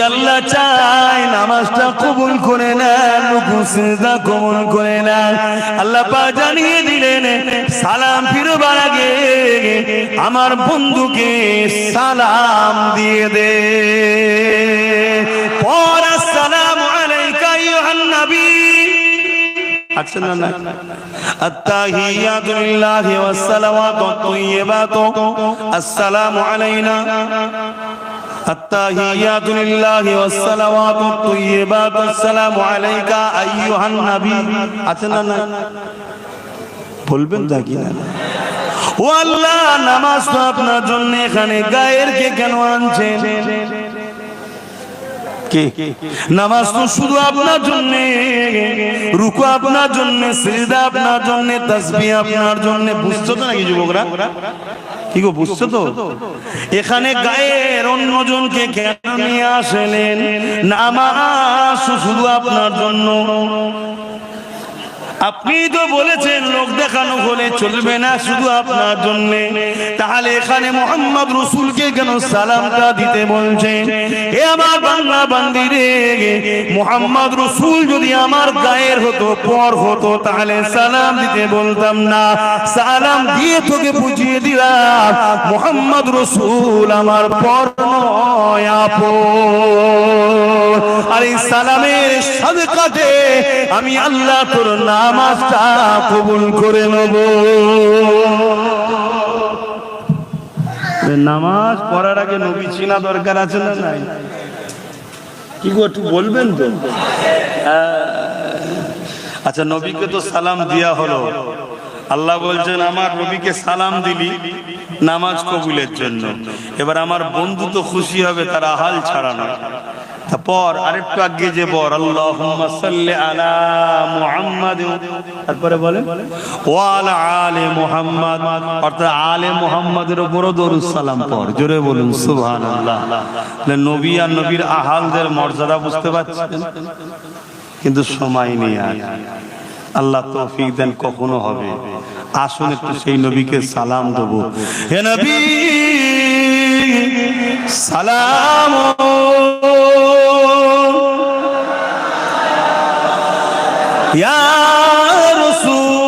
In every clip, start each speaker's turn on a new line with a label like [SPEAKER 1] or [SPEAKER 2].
[SPEAKER 1] আল্লাহ চাই নামাজটা কবুল করে নেন কবুল করে নেন। আল্লাহ পাক জানিয়ে দিলেন সালাম ফিরবার আগে আমার বন্ধুকে সালাম দিয়ে দে। পর আলাইকা নবী। আছে না না। التحيات لله والصلوات الطيبات السلام علينا التحيات لله والصلوات الطيبات السلام عليك ايها النبي আছে না না বলবেন তা কি না ও আল্লাহ নামাজ তো আপনার জন্য এখানে গায়ের কে কেন আনছেন কে নামাজ তো শুধু আপনার জন্য, রুকু আপনার জন্য, সিজদা আপনার জন্য, তাসবিহ আপনার জন্য। বুঝছ তো নাকি যুবকরা? কি গো, বুঝছ তো? এখানে গায়ের অন্যজনকে কেন নিয়ে আসলেন? নামাজ শুধু আপনার জন্য। আপনি তো বলেছেন লোক দেখানো হলে চলবে না শুধু আপনার জন্য। তাহলে এখানে মোহাম্মদ রসুলকে কেন সালামটা দিতে বলছেন? এ আমার বাংলা বান্দিরে মোহাম্মদ রসুল যদি আমার গায়ের হতো, পর হতো, তাহলে সালাম দিতে বলতাম না। সালাম দিয়ে তোকে বুঝিয়ে দিলাম, মোহাম্মদ রসুল আমার পর নয় আপন। এই সালামের সাদকাতে আমি আল্লাহ তোর নামাজটা কবুল করে নেব। নামাজ পড়ার আগে নবী চিনা দরকার আছে না নাই? কি গো, একটু বলবেন তো? আচ্ছা নবীকে তো সালাম দিয়া হলো। আল্লাহ বলছেন, আমার নবীকে সালাম দিলি নামাজ কবুলের জন্য। এবার আমার বন্ধু তো খুশি হবে, তার আহাল ছাড়ানো তারপর আরেকটু আগে যে বর আল্লাহুম্মা সাল্লি আলা মুহাম্মাদ। তারপরে বলে ওয়া আলা মুহাম্মাদ। অর্থাৎ আলে মুহাম্মাদের উপর দরুদ সালাম পর জোরে বলুন, সুবহানাল্লাহ। নবী আর নবীর আহালদের মর্যাদা বুঝতে পারছেন? কিন্তু সময় নেই আর। আল্লাহ তৌফিক দেন, কখনো হবে। আসুন একটু সেই নবীকে সালাম দেবো। হে নবী! সালাম ইয়া রাসূল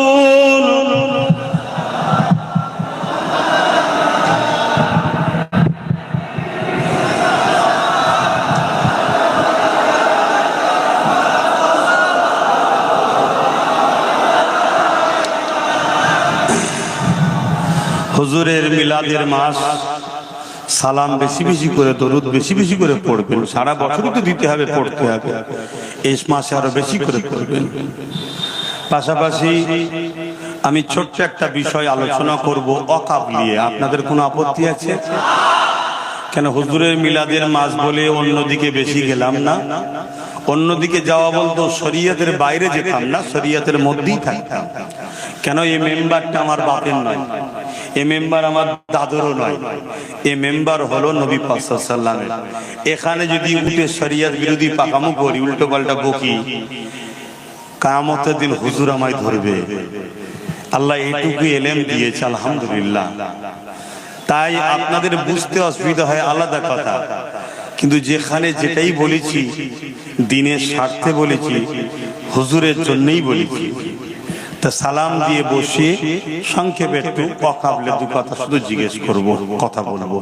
[SPEAKER 1] হুজুরের মিলাদের মাস সালাম বেশি বেশি করে, দরুদ বেশি বেশি করে পড়বেন। সারা বছরই তো দিতে হবে, পড়তে হবে। এই মাসে আরও বেশি করে পড়বেন। পাশাপাশি আমি ছোট্ট একটা বিষয় আলোচনা করব অকাব নিয়ে। আপনাদের কোনো আপত্তি আছে? কেন হুজুরের মিলাদের মাস বলে অন্যদিকে বেশি গেলাম না? অন্যদিকে যাওয়া বলতো শরিয়াতের বাইরে যেতাম না, শরিয়াতের মধ্যেই থাকতাম। কেন এই মেম্বারটা আমার বাপের নয়? এ মেম্বার আমার দাদরও নয়। এ মেম্বার হলো নবী পাসাল্লামের এখানে যদি উঠে শরিয়াত বিরোধী পাকামু করি, উল্টো পাল্টা বকি কামতের দিন হুজুর আমায় ধরবে। আল্লাহ এইটুকু এলেম দিয়েছে, আলহামদুলিল্লাহ। তাই আপনাদের বুঝতে অসুবিধা হয়, আলাদা কথা। কিন্তু যেখানে যেটাই বলেছি, দিনের স্বার্থে বলেছি, হুজুরের জন্যই বলেছি। তা সালাম দিয়ে বসে সংক্ষেপে একটু অকাবলে দু কথা শুধু জিজ্ঞেস করব কথা বলব।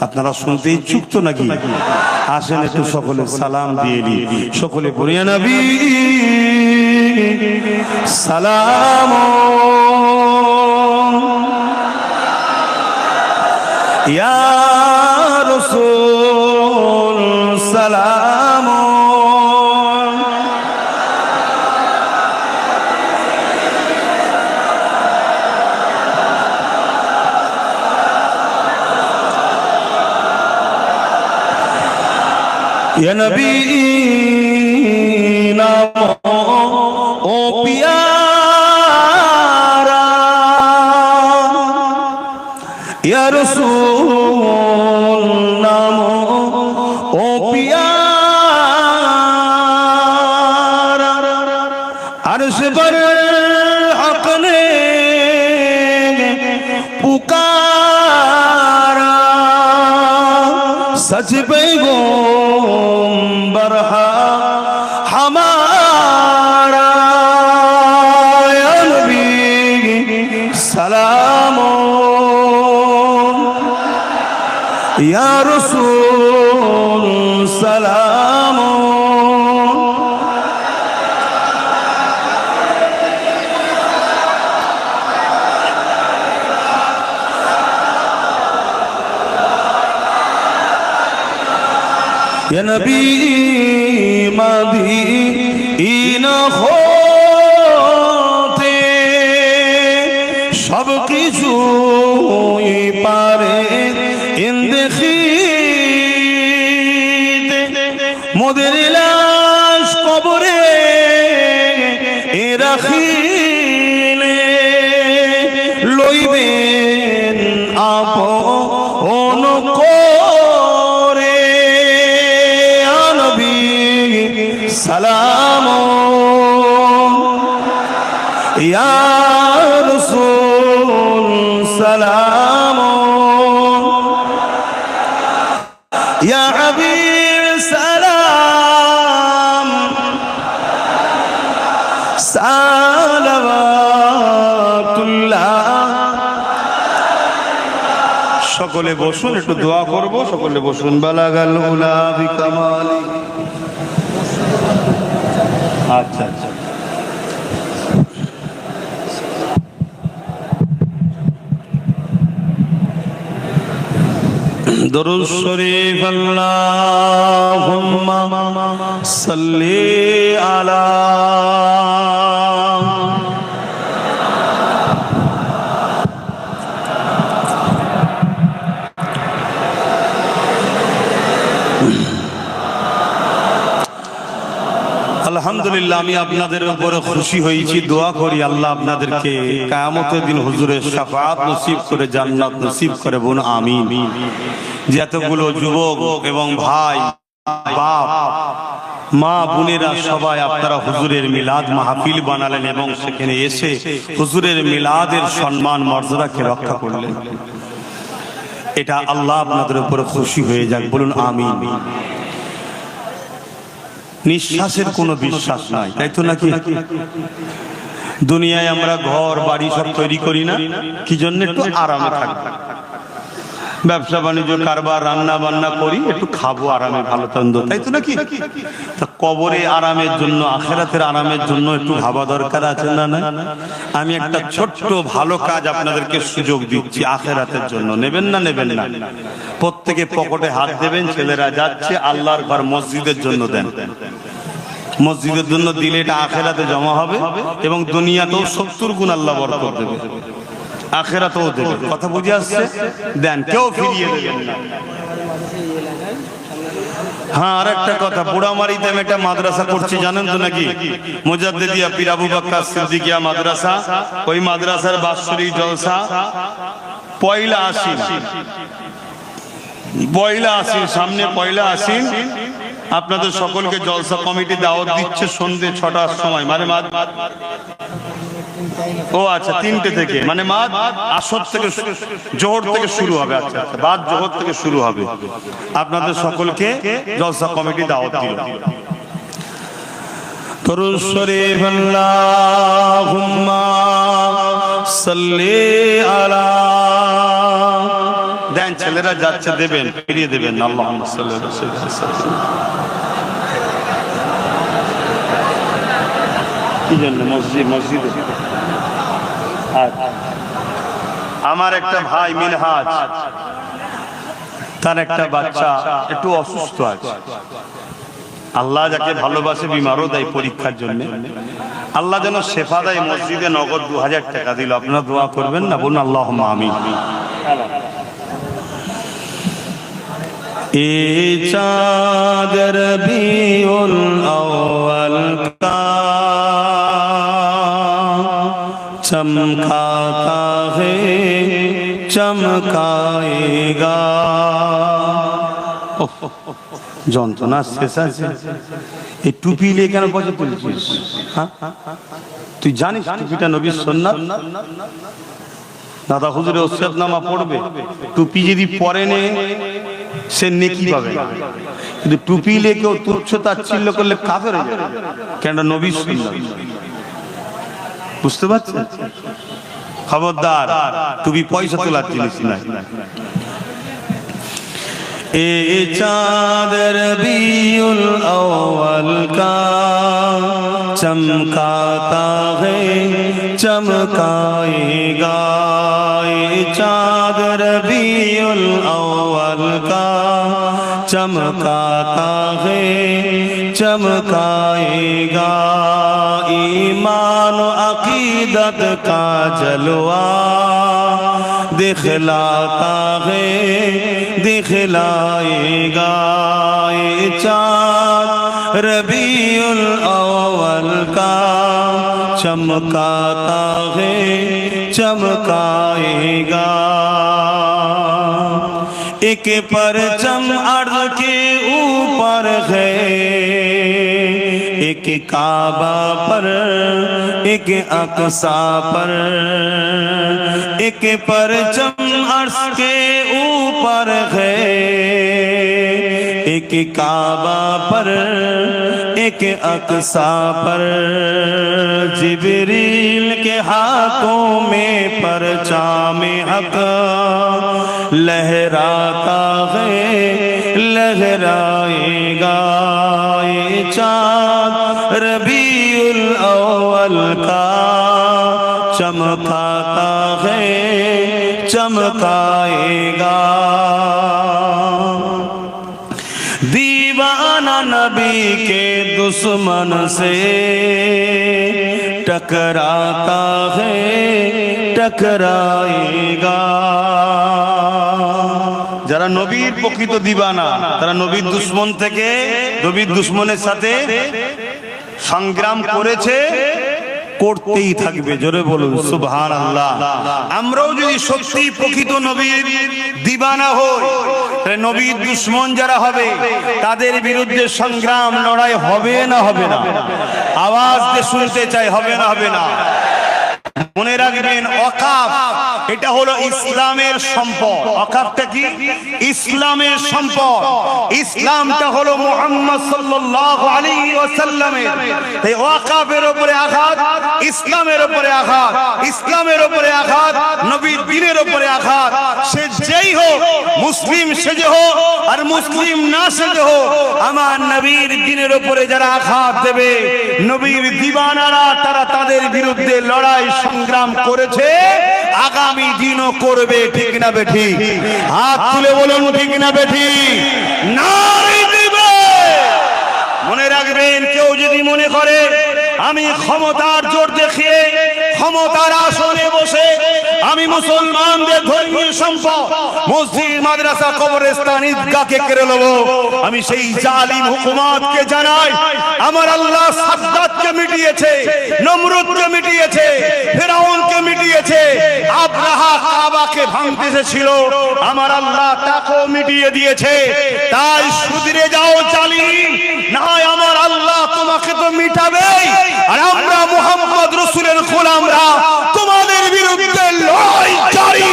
[SPEAKER 1] আপনারা শুনতে ইচ্ছুক তো নাকি? আসেন একটু সকলে সালাম দিয়ে নি সকলে বলিয়া নবী সালাম ইয়া রাসূল সালাম ইয়া নবী یا نبی مدینہ ہوتے سب کی সকলে বসুন একটু দোয়া করব সকলে বসুন। বালাগাল উলা বিকামালি আচ্ছা আচ্ছা। আলহামদুলিল্লাহ, আমি আপনাদের উপরে খুশি হয়েছি। দোয়া করি আল্লাহ আপনাদেরকে কায়ামতের দিন হুজুরের শাফাত নসিব করে, জান্নাত নসিব করে বোন আমিন। যে এতগুলো যুবক এবং ভাই, বাপ, মা বোনেরা সবাই আপনারা হুজুরের মিলাদ মাহফিল বানালেন এবং সেখানে এসে হুজুরের মিলাদের সম্মান, মর্যাদাকে রক্ষা করলেন। এটা আল্লাহ আপনাদের উপরে খুশি হয়ে যাক, বলুন আমিন। নিঃশ্বাসের কোনো বিশ্বাস নাই। তাই তো নাকি? দুনিয়ায় আমরা ঘর, বাড়ি সব তৈরি করি না? কি জন্য একটু আরামে থাকব? ব্যবসা বাণিজ্য, কারবার, রান্না বান্না করি, একটু খাব আরামে, ভালো তন্দ তাই তো নাকি? কবরে আরামের জন্য, আখেরাতের আরামের জন্য একটু ভাবা দরকার আছে না না আমি একটা ছোট্ট ভালো কাজ আপনাদেরকে সুযোগ দিচ্ছি আখেরাতের জন্য। নেবেন না নেবেন না? প্রত্যেকে পকেটে হাত দেবেন, ছেলেরা যাচ্ছে, আল্লাহর ঘর মসজিদের জন্য দেন। মসজিদের জন্য দিলে এটা আখেরাতে জমা হবে এবং দুনিয়াতেও সত্তর গুণ আল্লাহ বরকত দেবে। আখেরাতেও দেবে। কথা বুঝে আসছে? দেন কেউ ফিরিয়ে দেবেন না। হ্যাঁ আর একটা কথা বুড়ামারিতে আমি একটা মাদ্রাসা করছি জানেন তো নাকি? মুজাদ্দিদিয়া পীর আবু বাক্কার সিদ্দিকিয়া মাদ্রাসা। ওই মাদ্রাসার বাৎসরিক জলসা পয়লা আশ্বিন। পয়লা আশ্বিন সামনে পয়লা আশ্বিন। আপনাদের সকলকে জলসা কমিটি দাওয়াত দিচ্ছে সন্ধে ছটার সময়। মানে ও আচ্ছা তিনটে থেকে। মানে মা আসর থেকে জোহর থেকে শুরু হবে। আচ্ছা আচ্ছা বাদ জোহর থেকে শুরু হবে। আপনাদের সকলকে জলসা কমিটি দাওয়াত দিল। ছেলেরা যাচ্ছে দেবেন ফিরিয়ে দেবেন। আল্লাহুম্মা সাল্লি আলা সাইয়্যিদিনা কি জন্য মসজিদ মসজিদে। আমার একটা ভাই মিনহাজ। তার একটা বাচ্চা, একটু অসুস্থ আছে। আল্লাহ যাকে ভালোবাসে বিমারও দেয় পরীক্ষার জন্য। আল্লাহ যেন শেফা দেয় মসজিদে নগদ দু হাজার টাকা দিল। আপনারা দোয়া করবেন না? বলুন আল্লাহ আমি চমকাতা হে চমকায়েগা যন্ত্রণা শেষ আছে এই টুপি নিয়ে কেন বসে তুলছিস? তুই জানিস টুপিটা নবীর সন্ন্যাত দাদা হুজুরে ওসিয়ত নামা পড়বে টুপি যদি পরে নে সে নেকি পাবে কিন্তু টুপি নিয়ে কেউ তুচ্ছ তাচ্ছিল্য করলে কাফের হয়ে যাবে কেন নবী সুন্নাত বুঝতে পারছেন? খবরদার, তুমি পয়সা তোলার জিনিস নাই। এ চাঁদের বিউল আউয়াল কা, চমকাতা হে, চমকায়েগা। এ চাঁদের বিউল আউয়াল কা چمکاتا ہے چمکائے گا ایمان و عقیدت کا جلوہ دکھلاتا ہے دکھلائے گا چاند ربیع الاول کا چمکاتا ہے چمکائے گا ایک پرچم ارض کے اوپر ہے۔ ایک کعبہ پر، ایک اقصہ پر۔ ایک پرچم ارد کے اوپر ہے۔ ایک کعبہ پر، ایک اقصہ پر۔ جبریل کے ہاتھوں میں پرچام حق لہراتا ہے، لہرائے گا چاند۔ ربی الاول کا چمکاتا ہے، چمکائے گا۔ دیوانہ نبی کے دشمن سے ٹکراتا ہے، ٹکرائے گا۔ যারা নবীর প্রকৃত দিবানা, তারা নবীর দুশ্মন থেকে নবীর দুশ্মনের সাথে সংগ্রাম করেছে, করতেই থাকবে। জোরে বলুন সুবহান আল্লাহ আমরাও যদি সত্যি প্রকৃত নবীর দিবানা হই, তাহলে নবীর দুশ্মন যারা হবে, তাদের বিরুদ্ধে সংগ্রাম, লড়াই হবে না হবে না। আওয়াজ শুনতে চাই, হবে না হবে না। মনে রাখবেন অকাপ এটা হলো ইসলামের সম্পদ। অকাপটা কি? ইসলামের সম্পদ। ইসলামটা হলো মোহাম্মদ সাল্লাল্লাহু আলাইহি ওয়াসাল্লামের। এই ওয়াকাফের উপরে আঘাত, ইসলামের উপরে আঘাত, ইসলামের উপরে আঘাত, নবীর দ্বীনের উপরে আঘাত। সে যেই হোক, মুসলিম সেজে হোক, আর মুসলিম না সেজে হোক, আমার নবীর দিনের ওপরে যারা আঘাত দেবে, নবীর দিবানারা তারা তাদের বিরুদ্ধে লড়াই সংগ্রাম করেছে, আগামী দিনও করবে, ঠিক না বেঠি? হাত তুলে বলুন, ঠিক না বেঠি? মনে রাখবেন, কেউ যদি মনে করে, আমি ক্ষমতার জোর দেখিয়ে ক্ষমতার আসনে বসে আমি মুসলমানদের ধর্মীয় সম্পদ, মসজিদ, মাদ্রাসা, কবরস্থান, ঈদগাহকে কেড়ে নেব। আমি সেই জালিম হুকুমাতকে জানাই, আমার আল্লাহ সাদ্দাতকে মিটিয়েছে, নমরুদকে মিটিয়েছে, ফেরাউনকে মিটিয়েছে, আব্রাহা কাবাকে ভাঙতে এসেছিল আমার আল্লাহ তাকেও মিটিয়ে দিয়েছে। তাই সুদিরে যাও জালিম না হয় আমার আল্লাহ তোমাকে তো মিটাবেই। আর গোলামরা তোমাদের বিরুদ্ধে লড়াই জারি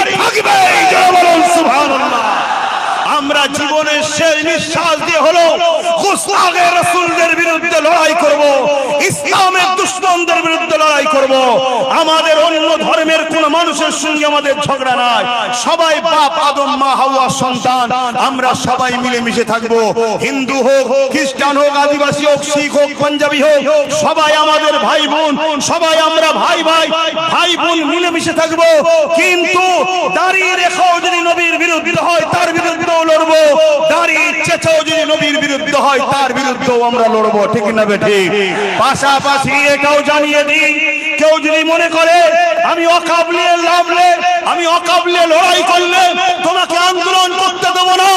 [SPEAKER 1] আমরা জীবনের শেষ নিঃশ্বাস দিয়ে হলো গুস্তাগের রাসূলদের বিরুদ্ধে লড়াই করব, ইসলামের দুশমনদের বিরুদ্ধে লড়াই করব। আমাদের অন্য ধর্মের কোন মানুষের সঙ্গে আমাদের ঝগড়া নাই। সবাই বাপ, আদম, মা, হাওয়া, সন্তান, আমরা সবাই মিলে মিশে থাকব। হিন্দু হোক, খ্রিস্টান হোক, আদিবাসী হোক, শিখ হোক, পাঞ্জাবি হোক, সবাই আমাদের ভাই বোন সবাই আমরা ভাই ভাই ভাই বোন মিলে মিশে থাকব। কিন্তু দাঁড়িয়ে রেখাও যদি নবীর বিরুদ্ধে হয়, তার বিরুদ্ধেও লড়বো। দাঁড়িয়ে চেঁচাও যদি নবীর বিরুদ্ধে হয় তার বিরুদ্ধেও আমরা লড়বো, ঠিক না বেঠি পাশাপাশি এটাও জানিয়ে দিই, কেউ যদি মনে করে, আমি অকাবলে লাভলে আমি অকাবলে লড়াই করলে তোমাকে আন্দোলন করতে দেবো না।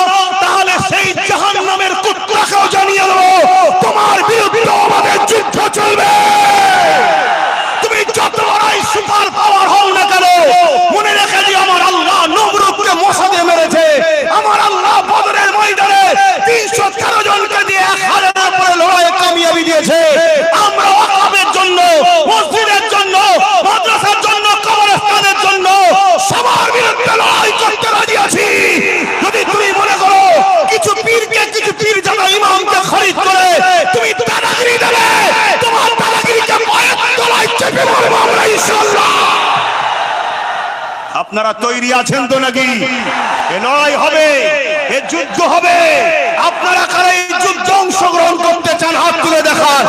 [SPEAKER 1] দিয়েছে। আমরা ওয়াকফের জন্য, মসজিদের জন্য, মাদ্রাসার জন্য, কবরস্থানের জন্য সবার বিরুদ্ধে লড়াই করতে রাজি আছি। যদি তুমি মনে করো কিছু পীরকে কিছু পীর জানা ইমামকে খরিদ করে, তুমি দাদাগিরি দেবে। তোমার দাদাগিরিকে পায়ের তলায় চেপে মারবো আমরা, ইনশাআল্লাহ। আপনারা তৈরি আছেন তো নাকি? এ লড়াই হবে, এ যুদ্ধ হবে। আপনারা কারা এই যুদ্ধ অংশগ্রহণ করতে চান হাত তুলে দেখান।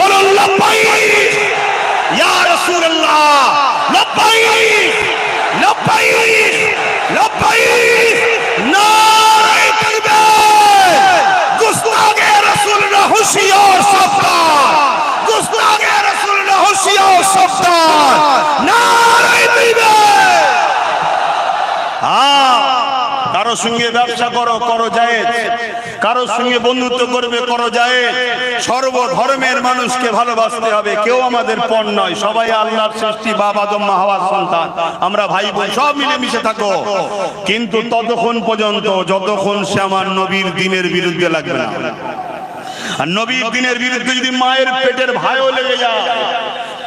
[SPEAKER 1] বলুন ইয়া রাসূলুল্লাহ! সঙ্গে ব্যবসা করো করো যায় কারও সঙ্গে বন্ধুত্ব করবে, করো যায় সর্বধর্মের মানুষকে ভালোবাসতে হবে, কেউ আমাদের পণ নয়। সবাই আল্লাহর সৃষ্টি বাবা দম্মা হওয়ার সন্তান। আমরা ভাই, বোন, সব মিলে মিশে থাকো। কিন্তু ততক্ষণ পর্যন্ত, যতক্ষণ সে আমার নবীর দিনের বিরুদ্ধে লাগবে না। আর নবীর দিনের বিরুদ্ধে যদি মায়ের পেটের ভাইও লেগে যায়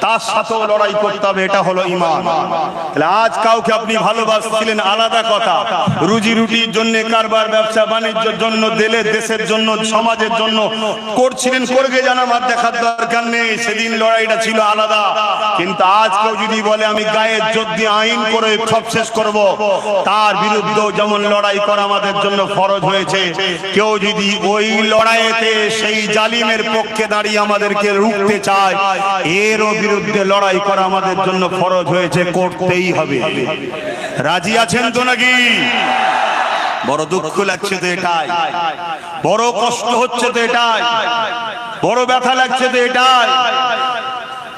[SPEAKER 1] তার সাথেও লড়াই করতে হবে, এটা হলো ইমান। তাহলে আজ কাউকে আপনি ভালোবাসছিলেন, আলাদা কথা। রুজি রুটির জন্য, কারবার, ব্যবসা, বাণিজ্যের জন্য, দেলে, দেশের জন্য, সমাজের জন্য করছিলেন, করবে জানা আমার দেখার দরকার নেই। সেদিন লড়াইটা ছিল আলাদা। কিন্তু আজ কেউ যদি বলে, আমি গায়ের জোর দিয়ে আইন করে সব শেষ করব, তার বিরুদ্ধেও যেমন লড়াই করা আমাদের জন্য ফরজ হয়েছে, কেউ যদি ওই লড়াইতে সেই জালিমের পক্ষে দাঁড়িয়ে আমাদেরকে রুখতে চায়, এরও বিরুদ্ধে লড়াই করা আমাদের জন্য ফরজ হয়েছে, করতেই হবে। রাজি আছেন তো নাকি? বড় দুঃখ লাগছে তো এটাই। বড় কষ্ট হচ্ছে তো এটাই। বড় ব্যথা লাগছে তো এটাই।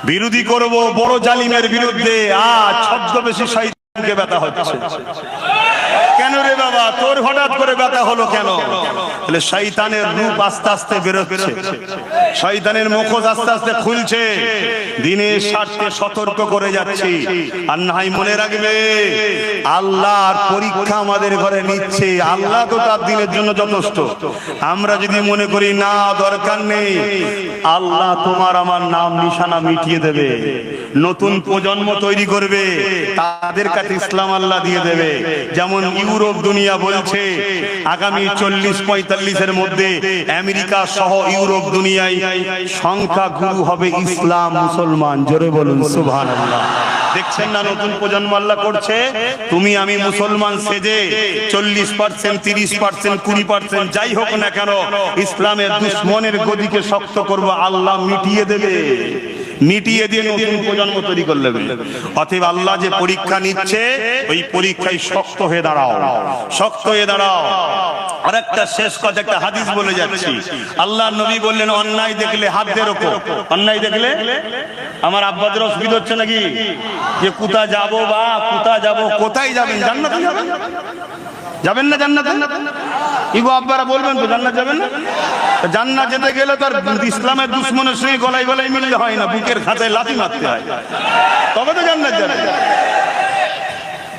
[SPEAKER 1] বিরোধী করব বড় জালিমের বিরুদ্ধে, আজ ছদ্মবেশী শহীদকে ব্যথা হচ্ছে। কেন রে বাবা? তোর হঠাৎ করে ব্যথা হলো কেন? তাহলে শয়তানের রূপ আস্তে আস্তে বেরোচ্ছে। শয়তানের মুখোশ আস্তে আস্তে খুলছে। দিনের স্বার্থে সতর্ক করে যাচ্ছি। আর নাই মনে রাখবে আল্লাহর পরীক্ষা আমাদের ঘরে নিচ্ছে। আল্লাহ তো তার দিনের জন্য যথেষ্ট। আমরা যদি মনে করি, না, দরকার নেই। আল্লাহ তোমার আমার নাম নিশানা মিটিয়ে দেবে। নতুন প্রজন্ম তৈরি করবে। তাদের কাছে ইসলাম আল্লাহ দিয়ে দেবে। যেমন ইউরোপ দুনিয়া বলছে আগামী চল্লিশ পঁয়তাল্লিশের মধ্যে আমেরিকা সহ ইউরোপ দুনিয়ায় সংখ্যা গুরু হবে ইসলাম মুসলমান। জোরে বলুন সুবহান দেখছেন না নতুন প্রজন্ম আল্লাহ করছে? তুমি আমি মুসলমান সেজে চল্লিশ পার্সেন্ট তিরিশ পার্সেন্ট কুড়ি পার্সেন্ট যাই হোক না কেন ইসলামের দুশ্মনের গদিকে শক্ত করব আল্লাহ মিটিয়ে দেবে। মিটিয়ে দিয়ে নতুন প্রজন্ম তৈরি করলে অতএব আল্লাহ যে পরীক্ষা নিচ্ছে, ওই পরীক্ষায় শক্ত হয়ে দাঁড়াও। শক্ত হয়ে দাঁড়াও। আরেকটা শেষ কথা, একটা হাদিস বলে যাচ্ছি। আল্লাহ নবী বললেন, অন্যায় দেখলে হাত দিয়ে রোকো অন্যায় দেখলে আমার আব্বাদের অসুবিধা হচ্ছে নাকি? যে কোথা যাব বা কোথা যাব, কোথায় যাবেন? জান্নাতে যাবেন? যাবেন না জান্নাতে? ইগো আব্বারা বলবেন তো জান্নাত যাবেন না? জান্নাত যেতে গেলে তো আর ইসলামের দুশ্মনের সঙ্গে গলায় গলায় মিললে হয় না, বুকের খাতায় লাথি মারতে হয়। তবে তো জান্নাত যাবে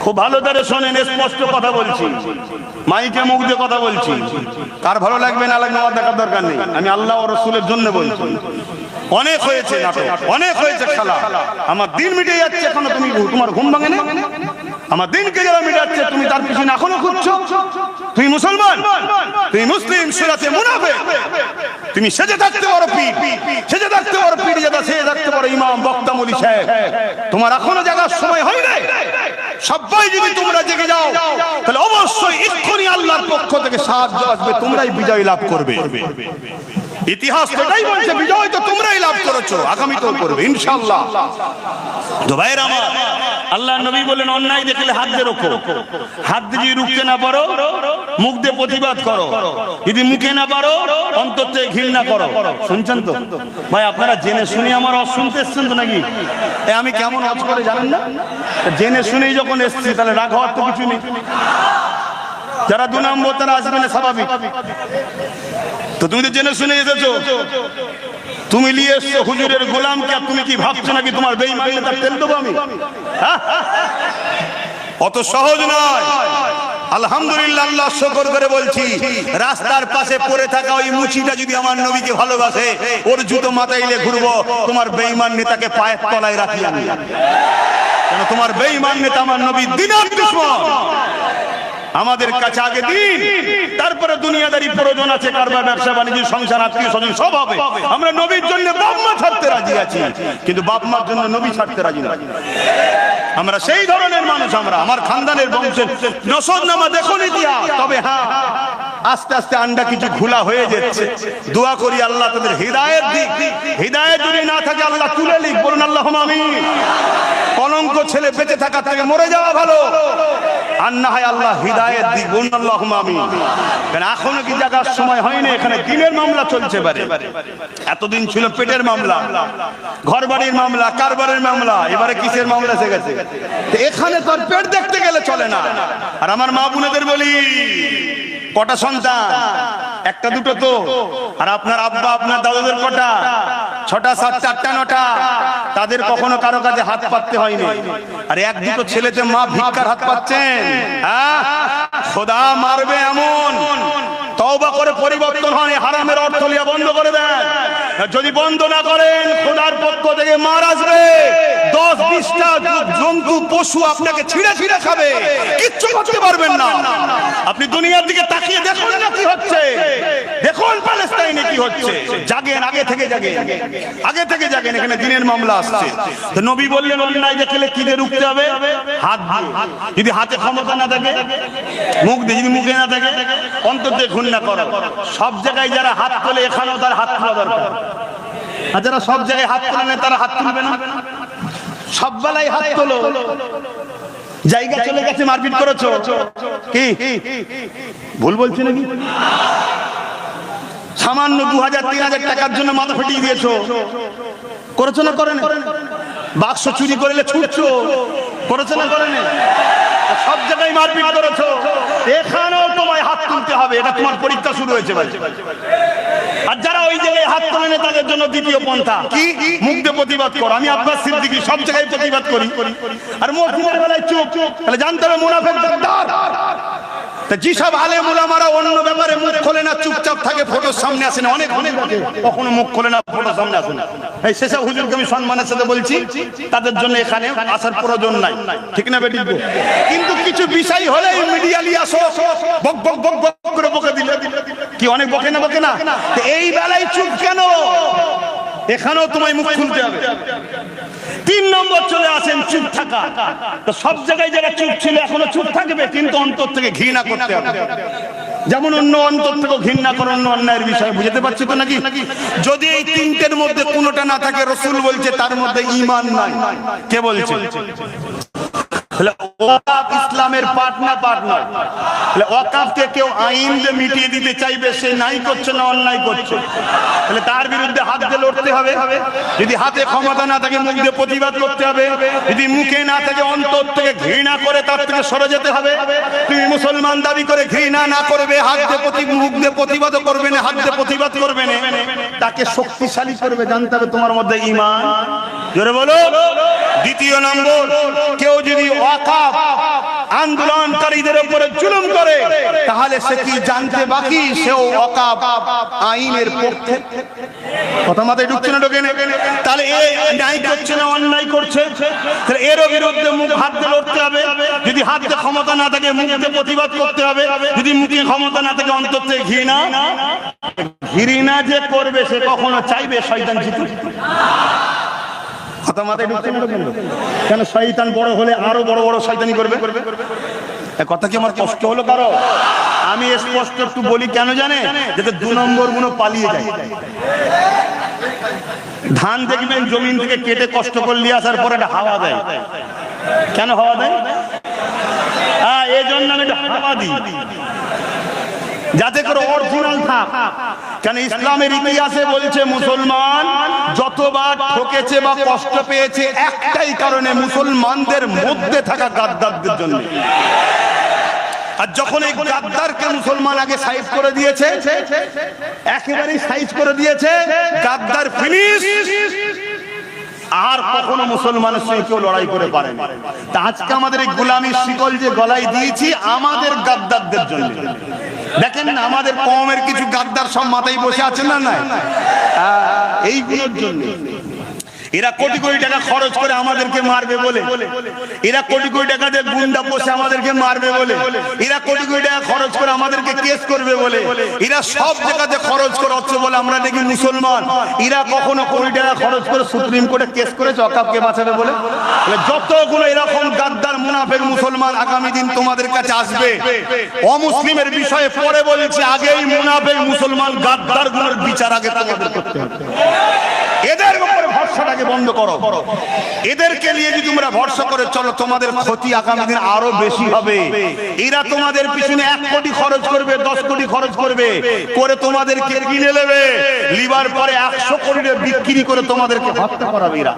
[SPEAKER 1] খুব ভালো করে শোনেন, স্পষ্ট কথা বলছি। মাইকে মুখ দিয়ে কথা বলছি। কার ভালো লাগবে না লাগবে আমার দেখার দরকার নেই। আমি আল্লাহ ও রসুলের জন্য বলছি। অনেক হয়েছে নাটক, অনেক হয়েছে খেলা। আমার দিন মিটে যাচ্ছে এখনও, তুমি তোমার ঘুম ভাঙে না আমার দিনকে যারা মিটাচ্ছে, তুমি তার পিছনে এখনও খুঁজছো তুমি মুসলমান, তুমি মুসলিম, সুরাতে মুনাফে। তুমি সেজে থাকতে পারো পীর, সেজে থাকতে পারো পীর, যেটা সেজে থাকতে পারো ইমাম, বক্তা, মলি সাহেব। তোমার এখনও জায়গার সময় হয় নাই? সবাই যদি তোমরা জেগে যাও, তাহলে অবশ্যই এক্ষুনি আল্লাহর পক্ষ থেকে সাহায্য আসবে, তোমরাই বিজয় লাভ করবে। ইতিহাস এটাই বলছে, বিজয় তো তোমরাই লাভ করেছ আগামী তো করবে, ইনশাআল্লাহ। তো আমার আল্লাহ নবী বলেন, অন্যায় দেখলে হাত দিয়ে রোখো হাত দিয়ে রুখতে না পারো, মুখ দিয়ে প্রতিবাদ করো। যদি মুখে না পারো, অন্তর থেকে ঘৃণা করো। শুনছেন তো? ভাই, আপনারা জেনে শুনে আমার অজ শুনতে এসছেন তো নাকি? আমি কেমন অজ করে জানেন না? জেনে শুনেই যখন এসছি, তাহলে রাগ হওয়ার তো কিছু নেই। যারা দু নম্বর, তারা আসবে না স্বাভাবিক। তো তুমি তো জেনে শুনে এসেছ। তুমি নিয়ে এসছো হুজুরের গোলামকে তুমি কি ভাবছ নাকি তোমার বেইমানি তার তেল দেবো আমি? হ্যাঁ? অত সহজ নয়। আলহামদুলিল্লাহ করে বলছি, রাস্তার পাশে পড়ে থাকা ওই মুচিটা যদি আমার নবীকে ভালোবাসে, ওর জুতো মাথাইলে ঘুরবো, তোমার নেতাকে তলায় তোমার আমার নবী আমাদের কাছে আগে দিন। তারপরে দুনিয়াদারি প্রয়োজন আছে, কারবার, ব্যবসা, বাণিজ্য, সংসার, আত্মীয় স্বজন, সব হবে। আমরা নবীর জন্য বাপ মা ছাড়তে রাজি আছি, কিন্তু বাপ মার জন্য নবী ছাড়তে রাজি না। আমরা সেই ধরনের মানুষ আমরা। আমার খানদানের বংশের নসদ নামা দেখো ইতিহাস তবে হ্যাঁ আস্তে আস্তে আন্ডা কিছু খোলা হয়ে যাচ্ছে। দোয়া করি আল্লাহ তাদের হৃদায়ত দিক হৃদায়ত যদি না থাকে আল্লাহ তুলে লিখ, বলুন আল্লাহ আমি কলঙ্ক ছেলে বেঁচে থাকার থেকে মরে যাওয়া ভালো। হয় আল্লাহ দিক এখনও সময় হয়নি? এখানে দিনের মামলা চলছে এতদিন ছিল পেটের মামলা মামলা, কারবারের মামলা, এবারে কিসের মামলা এখানে তোর পেট দেখতে গেলে চলে না। আর আমার মা বোনেদের বলি কটা সন্তান? একটা দুটো তো। আর আপনার আব্বা, আপনার দাদুদের কটা? ছটা সাত চারটা নটা? তাদের কখনো কারও কাছে হাত পাততে হয়নি। আর এক দুটো ছেলেতে মা ভিক্ষার হাত পাচ্ছেন। হ্যাঁ? খোদা মারবে এমন। তওবা করে পরিবর্তন হয় হারামের অর্থ লিয়া বন্ধ করে দেন। যদি বন্ধ না করেন খোদার পক্ষ থেকে মার আসবে। দশ বিশটা জন্তু পশু আপনাকে ছিঁড়ে ছিঁড়ে খাবে। কিচ্ছু করতে পারবেন না। আপনি দুনিয়ার দিকে তাকিয়ে দেখুন না কি হচ্ছে। দেখুন প্যালেস্তাইনে কি হচ্ছে। জাগেন আগে থেকে জাগেন। আগে থেকে জাগেন এখানে দিনের মামলা আসছে। তো নবী বললেন, অন্যায় দেখলে রুখতে হবে হাত যদি হাতে ক্ষমতা না থাকে, মুখ দিয়ে যদি না থাকে, অন্তর দিয়ে ঘূর্ণা করো। সব জায়গায় যারা হাত তোলে, এখানেও তার হাত তোলা দরকার। আর যারা সব জায়গায় হাত তোলে তারা হাত তুলবে সব বেলায় হাত তোলো। জায়গা চলে গেছে, মারপিট করেছ। কি? ভুল বলছি নাকি? সামান্য দু হাজার তিন হাজার টাকার জন্য মাথা ফেটিয়ে দিয়েছ। করেছ না করেন? বাক্স চুরি করলে ছুটছো। করেছ না করেন? সব জায়গায় মারপিট করেছ। এখানেও তোমায় হাত তুলতে হবে। এটা তোমার পরীক্ষা শুরু হয়েছে ভাই। আর যারা ওই জায়গায় হাত তোলে না তাদের জন্য দ্বিতীয় পন্থা। কি? মুখ দিয়ে প্রতিবাদ করো। আমি আব্বাস সিদ্দিকী সব জায়গায় প্রতিবাদ করি। আর মসজিদের বেলায় চুপ তাহলে জানতে হবে মুনাফেক। যেসব আলে মুলামারা অন্য ব্যাপারে মুখ খোলে না, চুপচাপ থাকে ফটোর সামনে আসে না, অনেক অনেক আছে। কখনো মুখ খোলে না ফটোর সামনে আসে এই সেসব হুজুরকে আমি সম্মানের সাথে বলছি, তাদের জন্য এখানে আসার প্রয়োজন নাই। ঠিক না বেটি কিন্তু কিছু বিষয় হলে মিডিয়া নিয়ে আসো, বক বক বক বক করে বকে দিলে। কি অনেক বকে না বকে না? এই বেলায় চুপ কেন? এখানেও তোমায় মুখ খুলতে হবে। তিন নম্বর চলে আসেন চুপ থাকা। তো সব জায়গায় যারা চুপ ছিল, এখনও চুপ থাকবে, কিন্তু অন্তর থেকে ঘৃণা করতে হবে। যেমন অন্য অন্তর থেকে ঘৃণা করে অন্য অন্যায়ের বিষয়ে বুঝতে পারছি তো নাকি? যদি এই তিনটের মধ্যে কোনোটা না থাকে, রসুল বলছে, তার মধ্যে ইমান নাই। কে বলছে? ইসলামের পাঠ না পাঠ নয় তাহলে কেউ আইন মিটিয়ে দিতে চাইবে, সে নাই করছে না অন্যায় করছে? তাহলে তার বিরুদ্ধে হাত দিয়ে লড়তে হবে। যদি হাতে ক্ষমতা না থাকে, মুখ দিয়ে প্রতিবাদ করতে হবে। যদি মুখে না থাকে, অন্তর থেকে ঘৃণা করে তার থেকে সরে যেতে হবে। তুমি মুসলমান দাবি করে ঘৃণা না করবে, হাত দিয়ে প্রতি মুখ দিয়ে প্রতিবাদ করবে না, হাত দিয়ে প্রতিবাদ করবে না। তাকে শক্তিশালী করবে, জানতে হবে তোমার মধ্যে ইমান। জোরে বলো। দ্বিতীয় নম্বর, কেউ যদি ওয়াকাফ আন্দোলনকারীদের উপরে জুলুম করে, তাহলে সে কি জানতে বাকি? সেও ওয়াকাফ আইনের পক্ষে। কথা মাথায় ঢুকছে না ঢোকে তাহলে এ ন্যায় করছে না অন্যায় করছে? তাহলে বিরুদ্ধে মুখ হাত লড়তে হবে। যদি হাতে ক্ষমতা না থাকে, মুখ প্রতিবাদ করতে হবে। যদি মুখে ক্ষমতা না থাকে, অন্তর থেকে ঘৃণা। ঘৃণা যে করবে, সে কখনো চাইবে শয়তান জিতুক? কথা মাথায় ঢুকছে কেন? শয়তান বড় হলে আরও বড় বড় শয়তানি করবে? কথা কি আমার কষ্ট হলো কারও? আমি স্পষ্ট একটু বলি, কেন জানে? যাতে দু নম্বরগুলো পালিয়ে যায়। ধান দেখবেন জমিন থেকে কেটে কষ্ট করে নিয়ে আসার পরে একটা হাওয়া দেয়। কেন হাওয়া দেয়? হ্যাঁ এই জন্য আমি হাওয়া দিই। যাতে করে অরিজিনাল থাক। কেন ইসলামের ইতিহাসে বলছে, মুসলমান যতবার ঠকেছে বা কষ্ট পেয়েছে, একটাই কারণে মুসলমানদের মধ্যে থাকা গাদ্দারদের জন্য। আর যখন এই গাদ্দারকে মুসলমান আগে সাইজ করে দিয়েছে, একেবারেই সাইজ করে দিয়েছে, গাদ্দার ফিনিশ। আর কখনো মুসলমানের সঙ্গে কেউ লড়াই করে পারে আজকে আমাদের এই গোলামীর শিকল যে গলায় দিয়েছি, আমাদের গাদ্দারদের জন্য। দেখেন না আমাদের কমের কিছু গাদ্দার সব মাথায় বসে আছে না নাই? এইগুলোর জন্য। এরা কোটি কোটি টাকা খরচ করে আমাদেরকে মারবে বলে। এরা কোটি কোটি টাকা দিয়ে গুন্ডা বসে আমাদেরকে মারবে বলে। এরা কোটি কোটি টাকা খরচ করে আমাদেরকে কেস করবে বলে। এরা সব জায়গাতে খরচ করে হচ্ছে বলে আমরা নাকি মুসলমান। এরা কখনো কোটি টাকা খরচ করে সুপ্রিম কোর্টে কেস করেছে, অকাপকে বাঁচাবে বলে? যতগুলো এরকম গাদ্দার মুনাফের মুসলমান আগামী দিন তোমাদের কাছে আসবে, অমুসলিমের বিষয়ে পরে বলছে, আগেই মুনাফের মুসলমান গাদ্দারগুলোর বিচার আগে তোমাদের করতে হবে। এদের উপরে ভরসাটাকে বন্ধ করো। এদেরকে নিয়ে যদি তোমরা ভরসা করে চলো, তোমাদের ক্ষতি আগামী দিন আরও বেশি হবে। এরা তোমাদের পিছনে এক কোটি খরচ করবে, দশ কোটি খরচ করবে, করে তোমাদেরকে কিনে নেবে। লিবার পরে একশো কোটি বিক্রি করে তোমাদেরকে হত্যা করাবে এরা।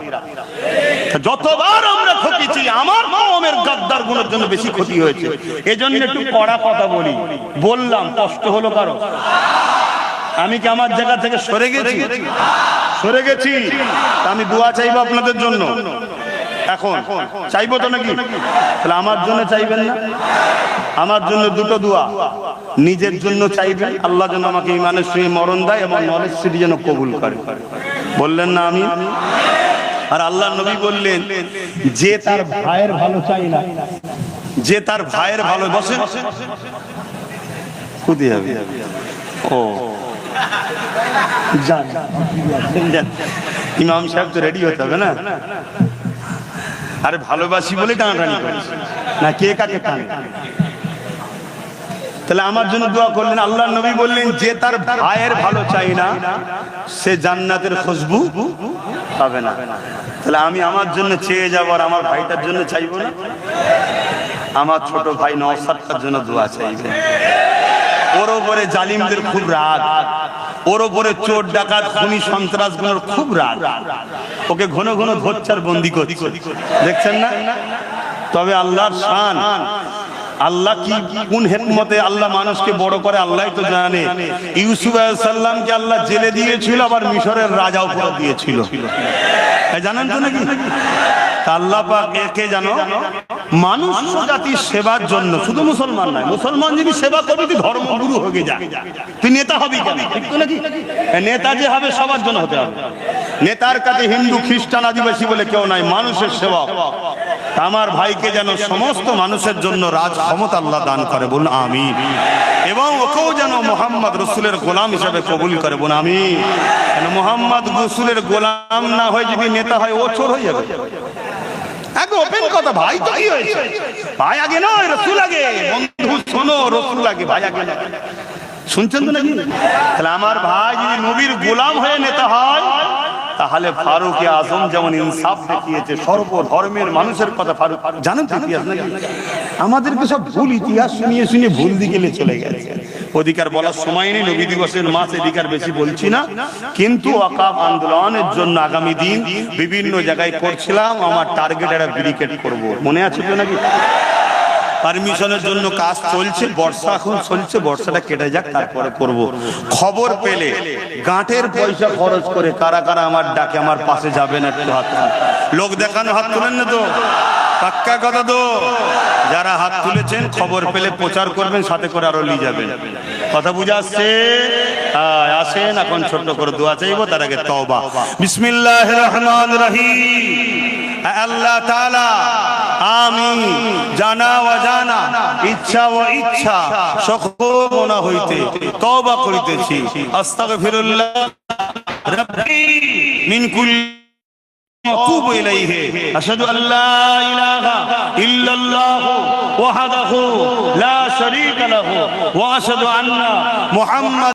[SPEAKER 1] যতবার আমরা ঠকেছি আমার কমের গাদ্দারগুলোর জন্য বেশি ক্ষতি হয়েছে। এজন্য একটু কড়া কথা বলি। বললাম, কষ্ট হলো কারও? আমি কি আমার জায়গা থেকে সরে গেছি? সরে গেছি। আমি দোয়া চাইব আপনাদের জন্য। এখন চাইব তো নাকি? তাহলে আমার জন্য চাইবেন না? আমার জন্য দুটো দোয়া। নিজের জন্য চাইবেন আল্লাহ যেন আমাকে ইমানের সঙ্গে মরণ দেয় এবং নলেজ সিটি যেন কবুল করে। বললেন না আমি? আর আল্লাহ নবী বললেন যে তার ভাইয়ের ভালো চাই না যে তার ভাইয়ের ভালো বসে খুদি হবে। ও। ইমাম সাহেব তো রেডি হতে হবে না? আরে ভালোবাসি বলে টানাটানি না, কে কাকে তাহলে আমার জন্য দোয়া করলেন আল্লাহ নবী বললেন, যে তার ভাইয়ের ভালো চাই না, সে জান্নাতের খুশবু পাবে না। তাহলে আমি আমার জন্য চেয়ে যাব আর আমার ভাইটার জন্য চাইব না? আমার ছোট ভাই নওসাদটার জন্য দোয়া চাইবে। ওর ওপরে জালিমদের খুব রাগ। ওর ওপরে চোর, ডাকাত, খুনি সন্ত্রাসগুলোর খুব রাগ। ওকে ঘন ঘন ধরছার বন্দি করছে। দেখছেন না? তবে আল্লাহর শান আল্লাহ কি কোন হেকমতে আল্লাহ মানুষকে বড় করে আল্লাহ তো জানে। ইউসুফ সাল্লামকে আল্লাহ জেলে দিয়েছিল, আবার মিশরের রাজাও করে দিয়েছিল। জানেন তো নাকি? আল্লাহ পাক একে জানো? মানুষ জাতির সেবার জন্য, শুধু মুসলমান নয়, মুসলমান যদি সেবা করবি তুই ধর্মগুরু হয়ে তুই নেতা হবি কেন? ঠিক তো নাকি? নেতা যে হবে সবার জন্য হতে হবে। নেতার কাছে হিন্দু, খ্রিস্টান, আদিবাসী বলে কেউ নাই, মানুষের সেবক। আমার ভাইকে যেন সমস্ত মানুষের জন্য রাজ ক্ষমতা আল্লাহ দান করে, বলুন আমি এবং ওকেও যেন মোহাম্মদ রসুলের গোলাম হিসাবে কবুল করে, বলুন আমি কেন মোহাম্মদ রসুলের গোলাম না হয়ে, যদি নেতা হয়, ও চোর হয়ে যাবে। কথা, ভাই ভাই আগে রসুল আগে। শোনো আগে, ভাই আগে শুনছেন তো নাকি? তাহলে আমার ভাই যদি নবীর গোলাম হয়ে নেতা হয় তাহলে ফারুক আজম যেমন ইনসাফ দেখিয়েছে সর্বধর্মের মানুষের কথা ফারুক জানেন তো ইতিহাস নাকি? আমাদেরকে সব ভুল ইতিহাস শুনিয়ে শুনিয়ে ভুল দিকে চলে গেছে। অধিকার বলার সময় নেই নবী দিবসের মাস অধিকার বেশি বলছি না। কিন্তু অকাপ আন্দোলনের জন্য আগামী দিন বিভিন্ন জায়গায় করছিলাম আমার টার্গেট একটা ব্রিকেট করব। মনে আছে তো নাকি? পারমিশনের জন্য কাজ চলছে, বর্ষা এখন চলছে, বর্ষাটা কেটে যাক, তারপরে করব। খবর পেলে, গাঁটের পয়সা খরচ করে কারা কারা আমার ডাকে আমার পাশে যাবে না একটু হাত লোক দেখানো হাত তুলেন না তো? পাক্কা কথা তো? যারা হাত তুলেছেন, খবর পেলে প্রচার করবেন, সাথে করে আরও নিয়ে যাবেন। কথা বুঝে আসছে? আসেন, এখন ছোট্ট করে দোয়া চাইব, তার আগে তওবা। বিসমিল্লাহ রহমান রহিম। আল্লাহ তাআলা আমি জানা অজানা, ইচ্ছা ও ইচ্ছা, সকল হইতে তওবা করিতেছি। আস্তাগফিরুল্লাহ, রাব্বি, মিন কুল্লি وأتوب إليه. أشهد أن لا إله إلا الله وحده لا شريك له وأشهد أن محمد